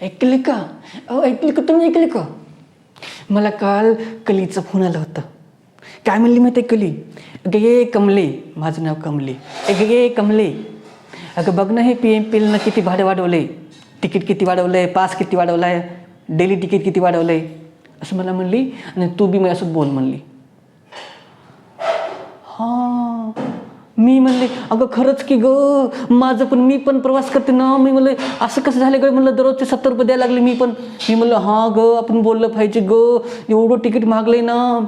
ऐकले का? अहो ऐकले का? तुम्ही ऐकले का? मला काल कलीचा फोन आला होता. काय म्हणली माहिती आहे कली? अगं ये कमले. माझं नाव कमले. अगं ये कमले. अगं बघ ना हे पी एम पीलनं किती भाडं वाढवले तिकीट किती वाढवलं आहे पास किती वाढवला आहे डेली तिकीट किती वाढवलं आहे असं मला म्हणली आणि तू बी माझ्यासोबत बोल म्हणली हां मी म्हणले अगं खरंच की ग माझं पण मी पण प्रवास करते ना. मी म्हणलं असं कसं झालं ग? म्हणलं दररोजचे सत्तर रुपये द्यायला लागले मी पण. मी म्हणलं हां ग आपण बोललं पाहिजे ग. एवढं तिकीट मागले ना.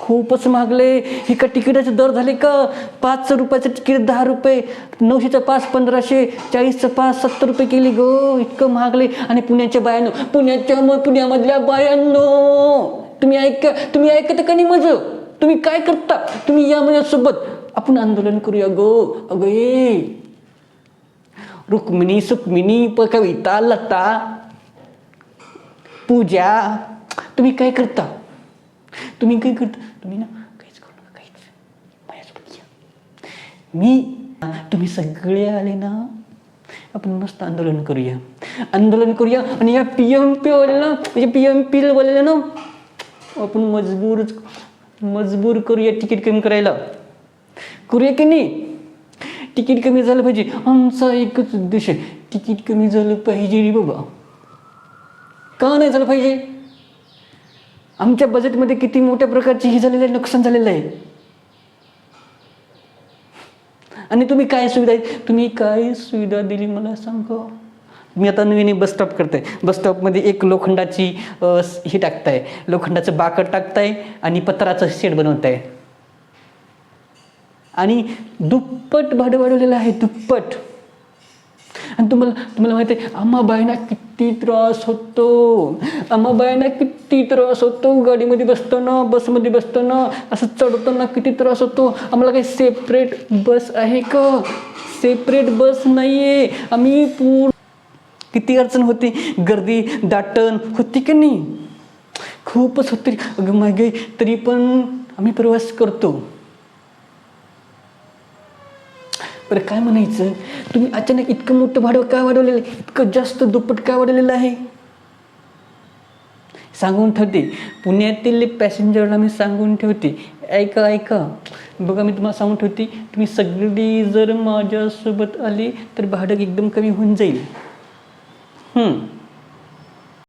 खूपच मागले हे का तिकिटाचे दर झाले का? पाचशे रुपयाचं तिकीट दहा रुपये नऊशेचं पाच पंधराशे चाळीसचं पाच सत्तर रुपये केली ग. इतकं महागले आणि पुण्याच्या बायांनो पुण्याच्या मग पुण्यामधल्या बायांनो तुम्ही ऐका तुम्ही ऐकता का नाही माझं? तुम्ही काय करता? तुम्ही या माझ्यासोबत. आपण आंदोलन करूया गो अगं ए रुक्मिणी सुक्मिणी प कविता लता पूजा तुम्ही काय करता तुम्ही काय करता तुम्ही ना काहीच करू नका काहीच माझ्यासोबत या मी तुम्ही सगळे आले ना आपण मस्त आंदोलन करूया आंदोलन करूया आणि या पी एम पीवाल्याला म्हणजे पी एम पीवाल्याला ना आपण मजबूर मजबूर करूया तिकीट कमी करायला करूया की नाही? तिकीट कमी झालं पाहिजे. आमचा एकच उद्देश आहे. तिकीट कमी झालं पाहिजे रे बाबा. का नाही झालं पाहिजे? आमच्या बजेटमध्ये किती मोठ्या प्रकारची ही झालेलं आहे नुकसान झालेलं आहे. आणि तुम्ही काय सुविधा आहे तुम्ही काय सुविधा दिली मला सांग? मी आता नवीन बस स्टॉप करते बस स्टॉपमध्ये एक लोखंडाची हे टाकताय. लोखंडाचं बाकड टाकताय आणि पत्राचं शेड बनवताय. आणि दुप्पट भाडं वाढवलेलं आहे दुप्पट. आणि तुम्हाला तुम्हाला माहिती आहे अम्माबाईंना किती त्रास होतो. आम्हा किती त्रास होतो. गाडीमध्ये बसताना बसमध्ये बसताना असं चढताना किती त्रास होतो. आम्हाला काही सेपरेट बस आहे का? सेपरेट बस नाही आहे आम्ही पूर्ण किती अडचण होती. गर्दी दाटण होती की नाही? खूपच होती. अगं मागे तरी पण आम्ही प्रवास करतो. बरं काय म्हणायचं? तुम्ही अचानक इतकं मोठं भाडं काय वाढवलेलं आहे? इतकं जास्त दुप्पट काय वाढवलेलं आहे? सांगून ठेवते. पुण्यातील पॅसेंजरला मी सांगून ठेवते. ऐका ऐका. बघा मी तुम्हाला सांगून ठेवते. तुम्ही सगळी जर माझ्यासोबत आली तर भाडं एकदम कमी होऊन जाईल.